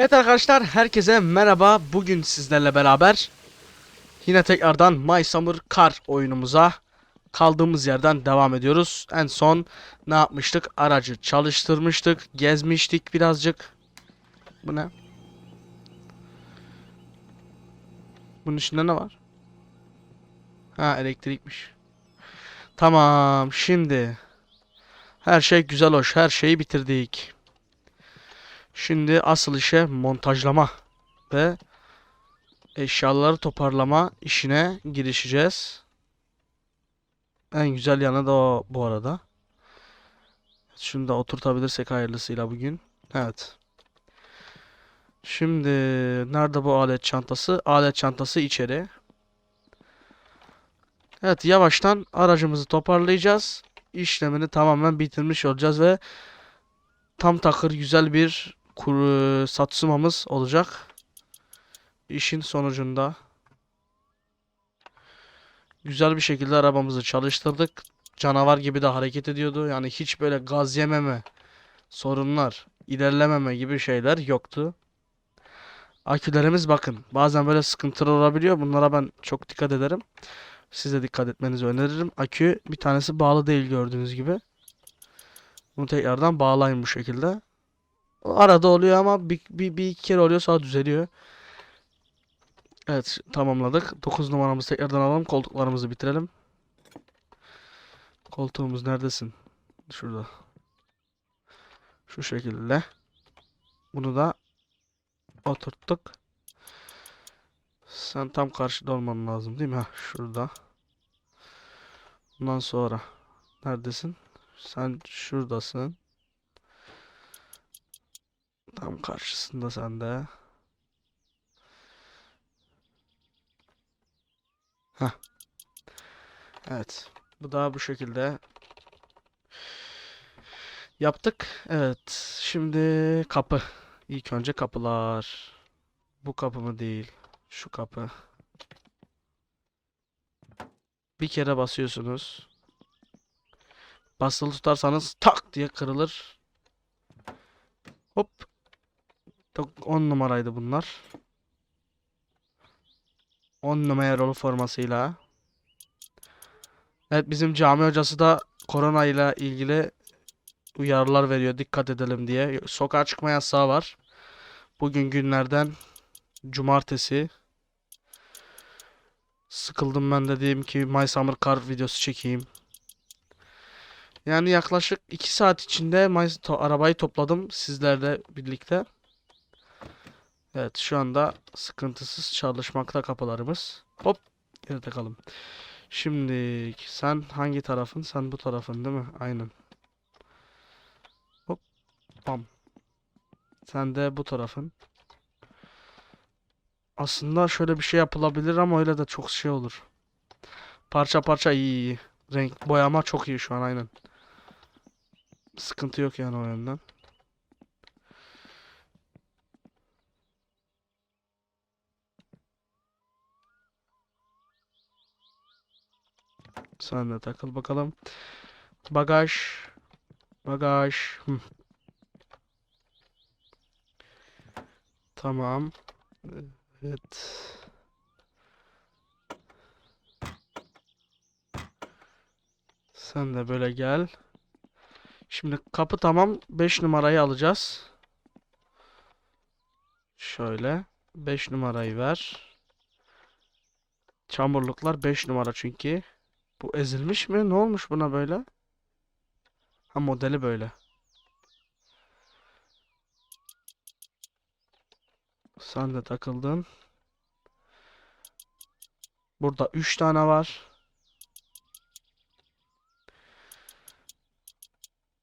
Evet arkadaşlar herkese merhaba. Bugün sizlerle beraber yine tekrardan My Summer Car oyunumuza kaldığımız yerden devam ediyoruz. En son ne yapmıştık? Aracı çalıştırmıştık, gezmiştik birazcık. Bu ne? Bunun içinde ne var? Ha elektrikmiş. Tamam şimdi her şey güzel hoş her şeyi bitirdik. Şimdi asıl işe montajlama ve eşyaları toparlama işine girişeceğiz. En güzel yanı da o bu arada. Şunu da oturtabilirsek hayırlısıyla bugün. Evet. Şimdi nerede bu alet çantası? Alet çantası içeri. Evet yavaştan aracımızı toparlayacağız. İşlemini tamamen bitirmiş olacağız ve tam takır güzel bir kuru satsumamız olacak. İşin sonucunda güzel bir şekilde arabamızı çalıştırdık. Canavar gibi de hareket ediyordu. Yani hiç böyle gaz yememe, sorunlar, ilerlememe gibi şeyler yoktu. Akülerimiz bakın bazen böyle sıkıntılar olabiliyor. Bunlara ben çok dikkat ederim. Siz de dikkat etmenizi öneririm. Akü bir tanesi bağlı değil gördüğünüz gibi. Bunu tekrardan bağlayın bu şekilde. Arada oluyor ama bir, bir, bir iki kere oluyor sonra düzeliyor. Evet tamamladık. 9 numaramızı tekrardan alalım. Koltuklarımızı bitirelim. Koltuğumuz neredesin? Şurada. Şu şekilde. Bunu da oturttuk. Sen tam karşıda olman lazım değil mi? Heh, şurada. Bundan sonra neredesin? Sen şuradasın. Tam karşısında sen de. Heh. Evet. Bu da bu şekilde yaptık. Evet. Şimdi kapı. İlk önce kapılar. Bu kapı mı değil. Şu kapı. Bir kere basıyorsunuz. Basılı tutarsanız tak diye kırılır. Hop. 10 numaraydı bunlar. 10 numaralı formasıyla. Evet bizim cami hocası da korona ile ilgili uyarılar veriyor dikkat edelim diye. Sokağa çıkma yasağı var. Bugün günlerden cumartesi. Sıkıldım ben de diyeyim ki My Summer Car videosu çekeyim. Yani yaklaşık 2 saat içinde arabayı topladım sizlerle birlikte. Evet şu anda sıkıntısız çalışmakta kapılarımız. Hop geride kalın. Şimdi sen hangi tarafın? Sen bu tarafın değil mi? Aynen. Hop bam. Sen de bu tarafın. Aslında şöyle bir şey yapılabilir ama öyle de çok şey olur. Parça parça iyi iyi. Renk boyama çok iyi şu an aynen. Sıkıntı yok yani o yönden. De takıl bakalım. Bagaj. Bagaj. Tamam. Evet. Sen de böyle gel. Şimdi kapı tamam. 5 numarayı alacağız. Şöyle. 5 numarayı ver. Çamurluklar 5 numara çünkü. Bu ezilmiş mi? Ne olmuş buna böyle? Ha modeli böyle. Sen de takıldın. Burada 3 tane var.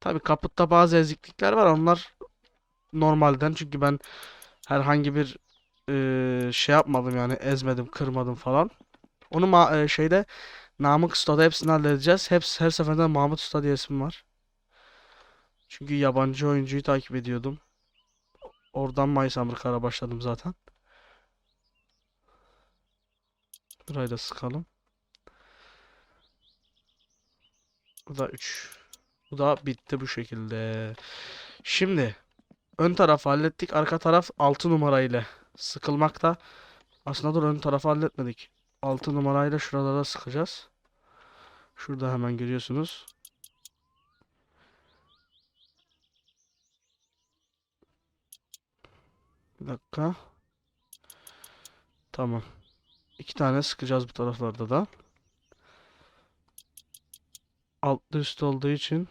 Tabii kaputta bazı eziklikler var. Onlar normalden çünkü ben herhangi bir eee, şey yapmadım yani ezmedim, kırmadım falan. Onu ma eee, şeyde Namık Usta'da hepsini halledeceğiz. Hepsi her seferinde Mahmut Usta diye isim var. Çünkü yabancı oyuncuyu takip ediyordum. Oradan My Summer Car'a başladım zaten. Burayı da sıkalım. Bu da 3. Bu da bitti bu şekilde. Şimdi ön tarafı hallettik. Arka taraf 6 numara ile sıkılmakta. Aslında dur ön tarafı halletmedik. 6 numarayla şuralara sıkacağız. Şurada hemen görüyorsunuz. Bir dakika. Tamam. İki tane sıkacağız bu taraflarda da. Altlı üst olduğu için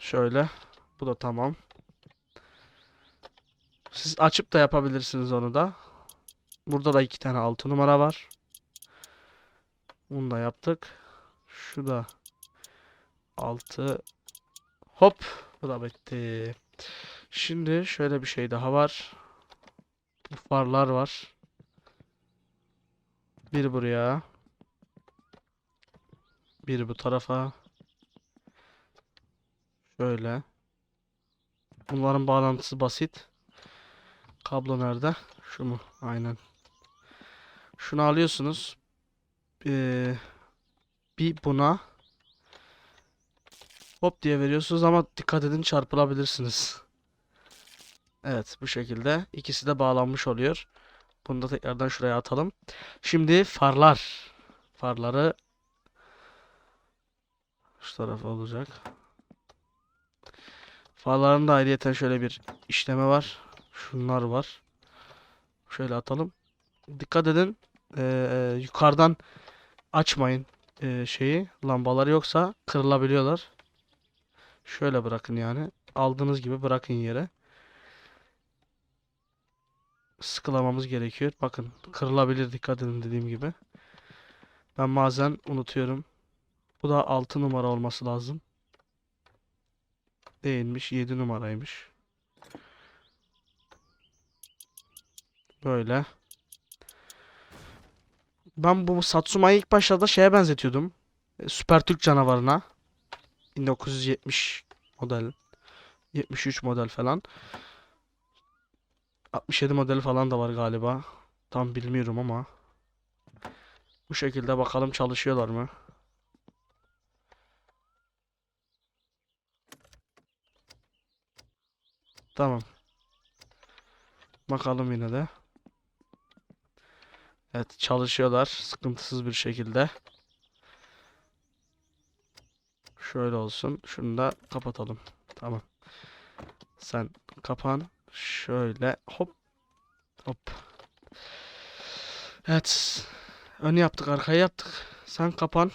şöyle. Bu da tamam. Siz açıp da yapabilirsiniz onu da. Burada da iki tane altı numara var. Bunu da yaptık. Şu da altı. Hop. Bu da bitti. Şimdi şöyle bir şey daha var. Bu farlar var. Bir buraya. Bir bu tarafa. Şöyle. Bunların bağlantısı basit. Kablo nerede? Şu mu? Aynen. Şunu alıyorsunuz. Ee, bir buna hop diye veriyorsunuz ama dikkat edin çarpılabilirsiniz. Evet bu şekilde ikisi de bağlanmış oluyor. Bunu da tekrardan şuraya atalım. Şimdi farlar. Farları şu tarafa olacak. Farların da ayrıyeten şöyle bir işleme var. Şunlar var. Şöyle atalım. Dikkat edin. Ee, yukarıdan açmayın ee, şeyi. Lambaları yoksa kırılabiliyorlar. Şöyle bırakın yani. Aldığınız gibi bırakın yere. Sıkılamamız gerekiyor. Bakın kırılabilir dikkat edin dediğim gibi. Ben bazen unutuyorum. Bu da 6 numara olması lazım. Değilmiş. 7 numaraymış. Böyle. Ben bu Satsuma'yı ilk başlarda şeye benzetiyordum. E, Süper Türk canavarına. 1970 model. 73 model falan. 67 modeli falan da var galiba. Tam bilmiyorum ama. Bu şekilde bakalım çalışıyorlar mı? Tamam. Bakalım yine de. Evet çalışıyorlar sıkıntısız bir şekilde. Şöyle olsun. Şunu da kapatalım. Tamam. Sen kapan. Şöyle hop hop. Evet. Önü yaptık, arkayı yaptık. Sen kapan.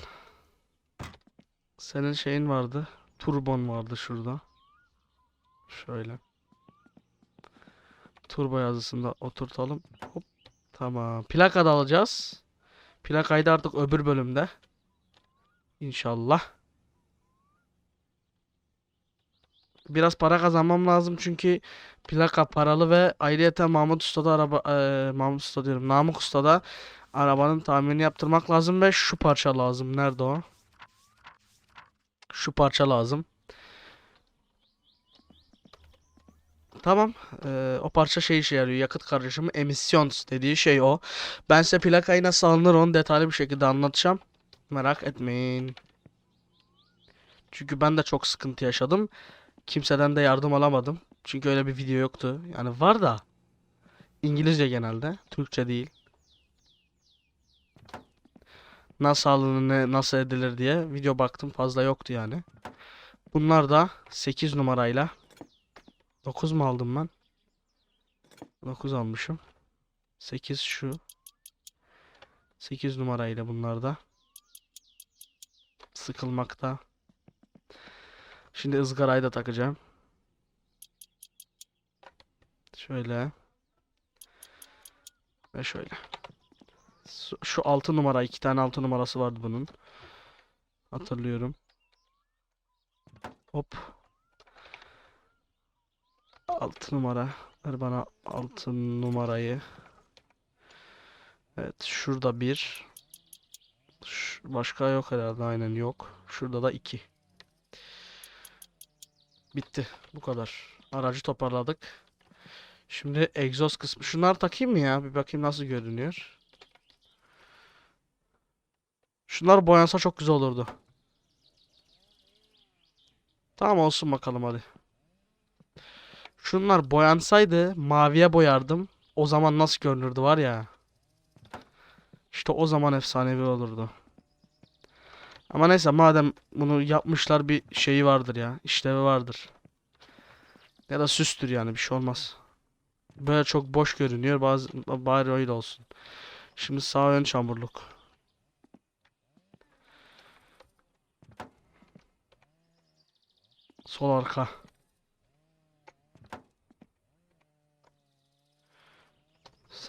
Senin şeyin vardı. Turbon vardı şurada. Şöyle. Turbo yazısını da oturtalım. Hop. Tamam. Plaka da alacağız. Plakayı da artık öbür bölümde. İnşallah. Biraz para kazanmam lazım çünkü plaka paralı ve ayrıyeten Mahmut Usta'da araba eee, Mahmut Usta diyorum. Namık Usta'da arabanın tamirini yaptırmak lazım ve şu parça lazım. Nerede o? Şu parça lazım. Tamam. eee, o parça şey işe yarıyor. Yakıt karışımı emisyons dediği şey o. Ben size plakayı nasıl alınır onu detaylı bir şekilde anlatacağım. Merak etmeyin. Çünkü ben de çok sıkıntı yaşadım. Kimseden de yardım alamadım. Çünkü öyle bir video yoktu. Yani var da İngilizce genelde, Türkçe değil. Nasıl alınır, ne, nasıl edilir diye video baktım fazla yoktu yani. Bunlar da 8 numarayla 9 mu aldım ben? 9 almışım. 8 şu. 8 numarayla bunlar da sıkılmakta. Şimdi ızgarayı da takacağım. Şöyle. Ve şöyle. Şu- Şu 6 numara, iki tane 6 numarası vardı bunun. Hatırlıyorum. Hop. 6 numara. Ver bana 6 numarayı. Evet, şurada bir. Ş- Başka yok herhalde. Aynen yok. Şurada da 2. Bitti. Bu kadar. Aracı toparladık. Şimdi egzoz kısmı. Şunları takayım mı ya? Bir bakayım nasıl görünüyor. Şunlar boyansa çok güzel olurdu. Tamam olsun bakalım hadi. Şunlar boyansaydı maviye boyardım. O zaman nasıl görünürdü var ya. İşte o zaman efsanevi olurdu. Ama neyse madem bunu yapmışlar bir şeyi vardır ya. işlevi vardır. Ya da süstür yani bir şey olmaz. Böyle çok boş görünüyor. Bazı bari öyle olsun. Şimdi sağ ön çamurluk. Sol arka.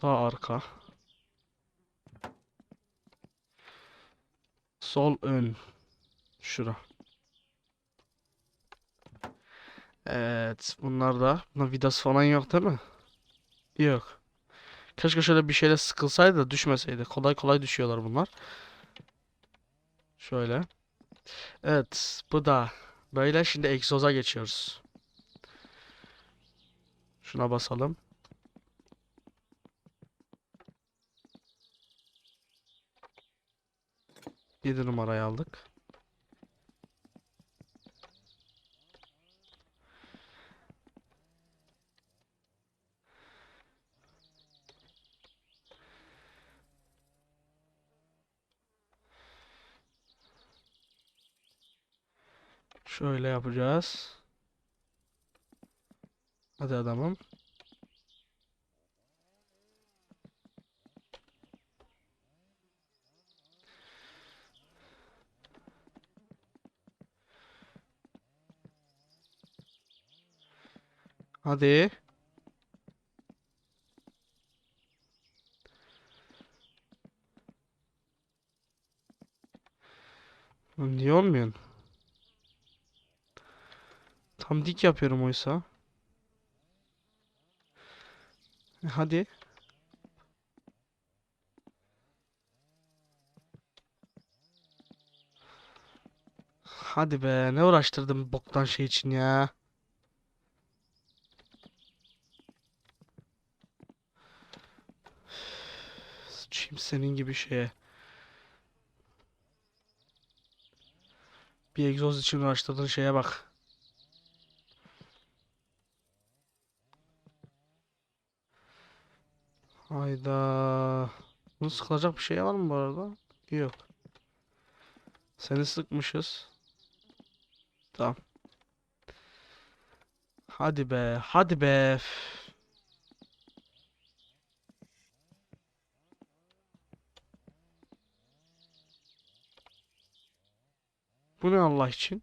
Sağ arka. Sol ön. Şura. Evet. Bunlar da. Buna vidası falan yok değil mi? Yok. Keşke şöyle bir şeyle sıkılsaydı da düşmeseydi. Kolay kolay düşüyorlar bunlar. Şöyle. Evet. Bu da. Böyle şimdi egzoza geçiyoruz. Şuna basalım. Yedi numarayı aldık. Şöyle yapacağız. Hadi adamım. Hadi. Niye olmuyor? Tam dik yapıyorum oysa. E, Hadi. Hadi be ne uğraştırdım boktan şey için ya. Sıçayım senin gibi şeye. Bir egzoz için uğraştırdığın şeye bak. Hayda. Bunu sıkılacak bir şey var mı bu arada? Yok. Seni sıkmışız. Tamam. Hadi be, hadi be. Bu ne Allah için?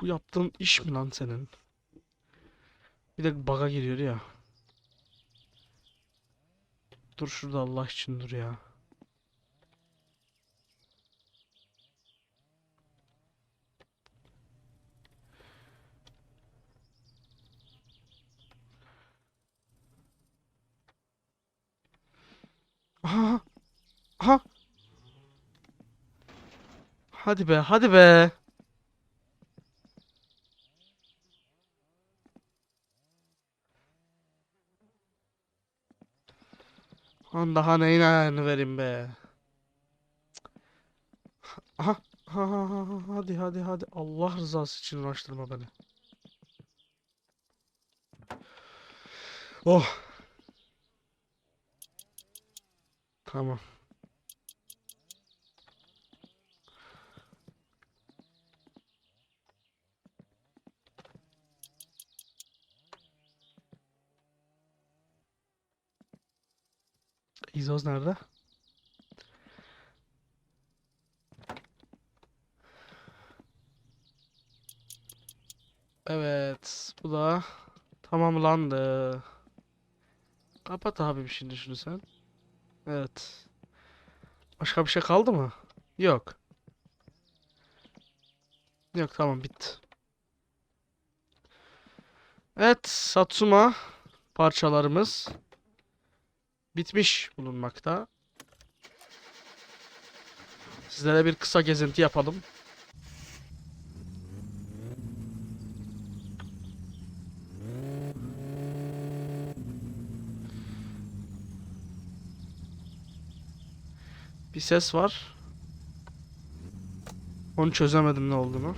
Bu yaptığın iş mi lan senin? Bir de baga giriyor ya. Dur şurada Allah için dur ya. Aha. Aha. Hadi be, hadi be. Lan daha neyin ayarını vereyim be. Aha. Ha, ha, ha, ha, hadi hadi hadi. Allah rızası için uğraştırma beni. Oh. Tamam. İzoz nerede? Evet, bu da tamamlandı. Kapat abi şimdi şunu sen. Evet. Başka bir şey kaldı mı? Yok. Yok tamam bitti. Evet, Satsuma parçalarımız bitmiş bulunmakta. Sizlere bir kısa gezinti yapalım. Bir ses var. Onu çözemedim ne olduğunu.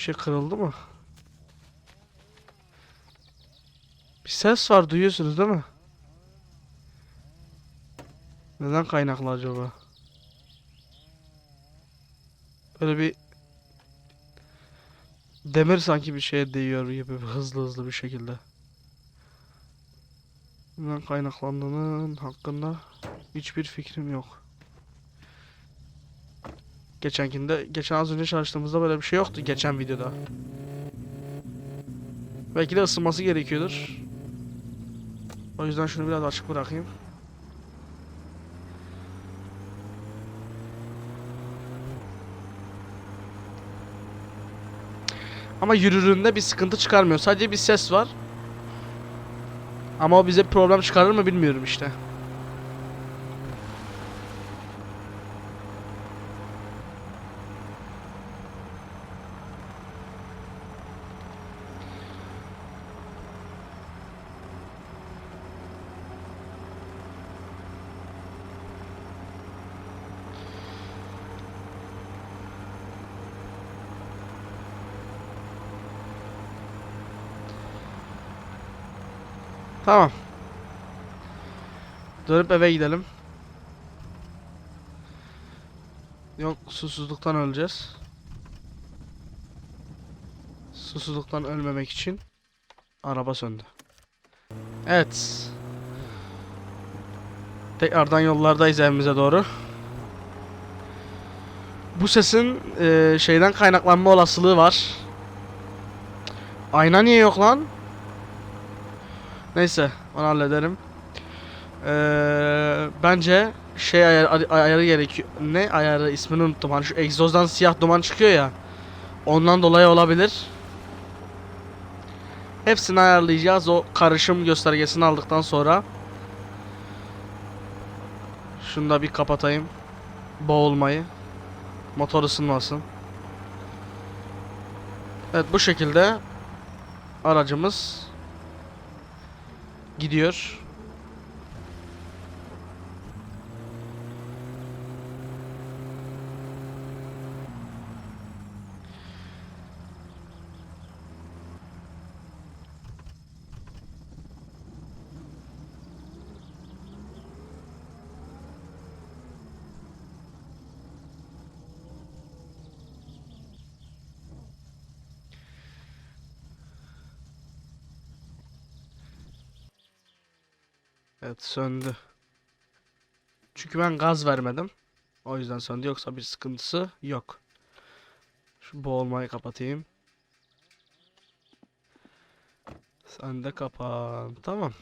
Bir şey kırıldı mı? Bir ses var duyuyorsunuz değil mi? Neden kaynaklı acaba? Böyle bir demir sanki bir şeye değiyor gibi hızlı hızlı bir şekilde. Neden kaynaklandığının hakkında hiçbir fikrim yok. Geçenkinde, geçen az önce çalıştığımızda böyle bir şey yoktu geçen videoda. Belki de ısınması gerekiyordur. O yüzden şunu biraz açık bırakayım. Ama yürüründe bir sıkıntı çıkarmıyor. Sadece bir ses var. Ama o bize problem çıkarır mı bilmiyorum işte. Tamam. Dönüp eve gidelim. Yok susuzluktan öleceğiz. Susuzluktan ölmemek için araba söndü. Evet. Tekrardan yollardayız evimize doğru. Bu sesin eee, şeyden kaynaklanma olasılığı var. Ayna niye yok lan? Neyse onu hallederim. Eee, bence şey ayar, ay- ayarı gerekiyor. Ne ayarı ismini unuttum. Hani şu egzozdan siyah duman çıkıyor ya. Ondan dolayı olabilir. Hepsini ayarlayacağız o karışım göstergesini aldıktan sonra. Şunu da bir kapatayım. Boğulmayı. Motor ısınmasın. Evet bu şekilde aracımız gidiyor. Evet söndü. Çünkü ben gaz vermedim. O yüzden söndü yoksa bir sıkıntısı yok. Şu boğulmayı kapatayım. Sen de kapan. Tamam.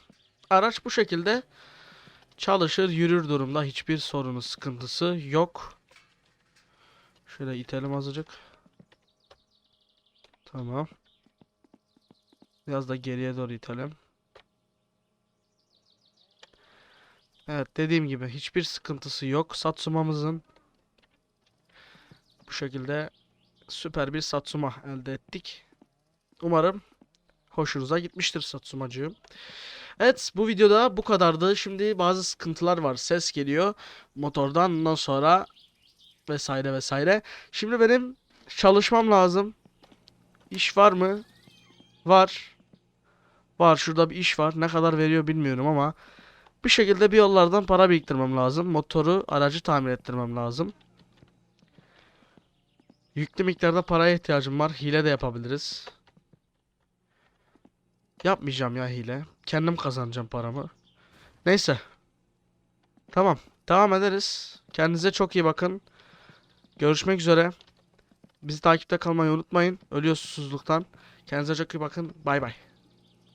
Araç bu şekilde çalışır, yürür durumda. Hiçbir sorunu, sıkıntısı yok. Şöyle itelim azıcık. Tamam. Biraz da geriye doğru itelim. Evet dediğim gibi hiçbir sıkıntısı yok Satsuma'mızın. Bu şekilde süper bir Satsuma elde ettik. Umarım hoşunuza gitmiştir Satsumacığım. Evet bu videoda bu kadardı. Şimdi bazı sıkıntılar var. Ses geliyor motordan ondan sonra vesaire vesaire. Şimdi benim çalışmam lazım. İş var mı? Var. Var şurada bir iş var. Ne kadar veriyor bilmiyorum ama bir şekilde bir yollardan para biriktirmem lazım. Motoru, aracı tamir ettirmem lazım. Yüklü miktarda paraya ihtiyacım var. Hile de yapabiliriz. Yapmayacağım ya hile. Kendim kazanacağım paramı. Neyse. Tamam. Devam ederiz. Kendinize çok iyi bakın. Görüşmek üzere. Bizi takipte kalmayı unutmayın. Ölüyor susuzluktan. Kendinize çok iyi bakın. Bay bay.